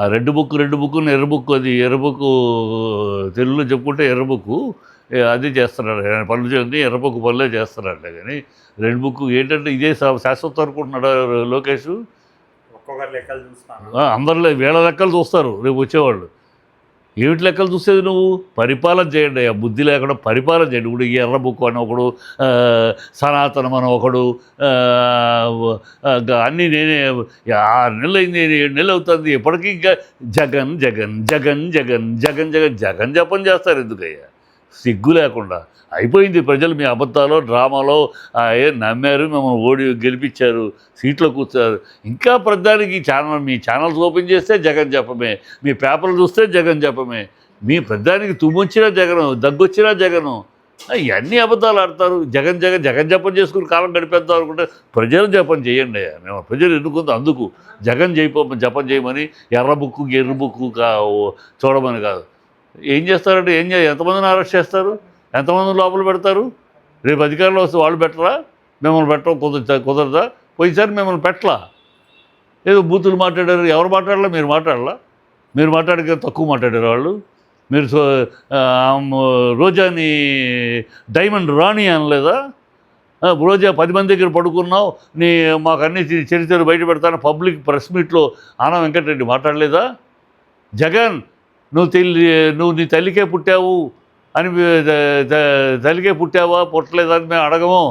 ఆ red book red book ఎర్ర book అది ఎర్ర బుక్ తెలుగులో చెప్పుకుంటే ఎర్ర బుక్ అది చేస్తున్నాడు. ఆయన పనులు చేయండి ఎర్ర బుక్ పనులే చేస్తున్నాడు. కానీ రెడ్ బుక్ ఏంటంటే ఇదే శాశ్వతం అనుకుంటున్నాడు లోకేష్? ఒక్కొక్కరు లెక్కలు చూస్తాను? ఆ, అందరిలో వేల లెక్కలు చూస్తారు. రేపు వచ్చేవాళ్ళు. ఏమిటి లెక్కలు చూసేది నువ్వు? పరిపాలన చేయండి ఆ బుద్ధి లేకుండా పరిపాలన చేయండి. ఇప్పుడు ఈ ఎర్రబుక్కు అని ఒకడు సనాతనం అని ఒకడు అన్నీ నేనే ఆరు నెలలు అయింది ఏడు నెలలు అవుతుంది. ఎప్పటికీ ఇంకా జగన్ జగన్ జగన్ జగన్ జగన్ జగన్ జగన్ జపం చేస్తారు ఎందుకయ్యా? సిగ్గు లేకుండా. అయిపోయింది ప్రజలు మీ అబద్ధాలో డ్రామాలో ఏ నమ్మారు మిమ్మల్ని ఓడి గెలిపించారు సీట్లో కూర్చారు ఇంకా ప్రధానికి ఛానల్ మీ ఛానల్స్ ఓపెన్ చేస్తే జగన్ చెప్పమే మీ పేపర్లు చూస్తే జగన్ చెప్పమే మీ ప్రధానికి తుమ్మొచ్చినా జగను దగ్గొచ్చినా జగను. ఇవన్నీ అబద్ధాలు ఆడతారు. జగన్ జగన్ జగన్ జపం చేసుకుని కాలం గడిపేద్దాం అనుకుంటే ప్రజలు జపం చేయండి. మేము ప్రజలు ఎన్నుకుంది అందుకు. జగన్ చేయిపో జపం చేయమని ఎర్ర బుక్కు ఎర్ర బుక్కు కా చూడమని కాదు. ఏం చేస్తారంటే ఏం చేయాలి ఎంతమందిని అరెస్ట్ చేస్తారు? ఎంతమందిని లోపల పెడతారు? రేపు అధికారంలో వస్తే వాళ్ళు పెట్టరా? మిమ్మల్ని పెట్టడం కుదరదా? కుదరదా? పోయినసారి మిమ్మల్ని పెట్టలా? ఏదో బూతులు మాట్లాడారు. ఎవరు మాట్లాడలా? మీరు మాట్లాడలా? మీరు మాట్లాడితే తక్కువ మాట్లాడారు వాళ్ళు? మీరు సో రోజాని డైమండ్ రాణి అనలేదా? రోజా పది మంది దగ్గర పడుకున్నావు. నీ మాకు అన్ని చి- చరిత్రలు బయట పెడతాను. పబ్లిక్ ప్రెస్ మీట్లో ఆనా వెంకటరెడ్డి మాట్లాడలేదా? జగన్ నువ్వు తెల్లి నువ్వు నీ తల్లికే పుట్టావు అని తల్లికే పుట్టావా పుట్టలేదా అని మేము అడగము.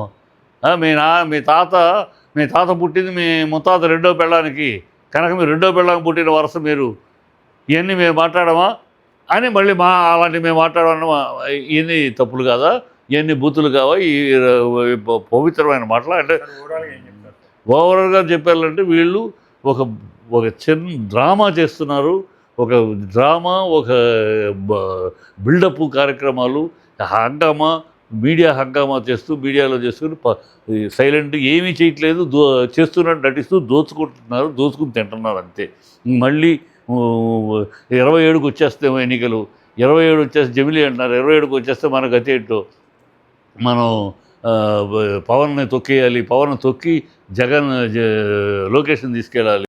మీ నా మీ తాత మీ తాత పుట్టింది మీ ముత్తాత రెండో పెళ్ళానికి. కనుక మీరు రెండో పెళ్ళానికి పుట్టిన వరుస మీరు. ఇవన్నీ మేము మాట్లాడమా అని మళ్ళీ మా అలాంటివి మేము మాట్లాడమన్నా ఇవన్నీ తప్పులు కాదా? ఇవన్నీ బూతులు కావా? ఈ పవిత్రమైన మాటలు? అంటే ఓవరాల్గా చెప్పాలంటే వీళ్ళు ఒక ఒక చిన్న డ్రామా చేస్తున్నారు. ఒక డ్రామా ఒక బిల్డప్ కార్యక్రమాలు హంగామా మీడియా హంగామా చేస్తూ మీడియాలో చేసుకుని సైలెంట్ ఏమీ చేయట్లేదు దో చేస్తున్నట్టు నటిస్తూ దోచుకుంటున్నారు దోచుకుని తింటున్నారు అంతే. మళ్ళీ ఇరవై ఏడుకు వచ్చేస్తేమో ఎన్నికలు ఇరవై ఏడు వచ్చేస్తే జమిలీ అంటున్నారు ఇరవై ఏడుకు వచ్చేస్తే మన గతి ఏంటో? మనం పవన్ని తొక్కేయాలి పవన్ తొక్కి జగన్ జ- తీసుకెళ్ళాలి.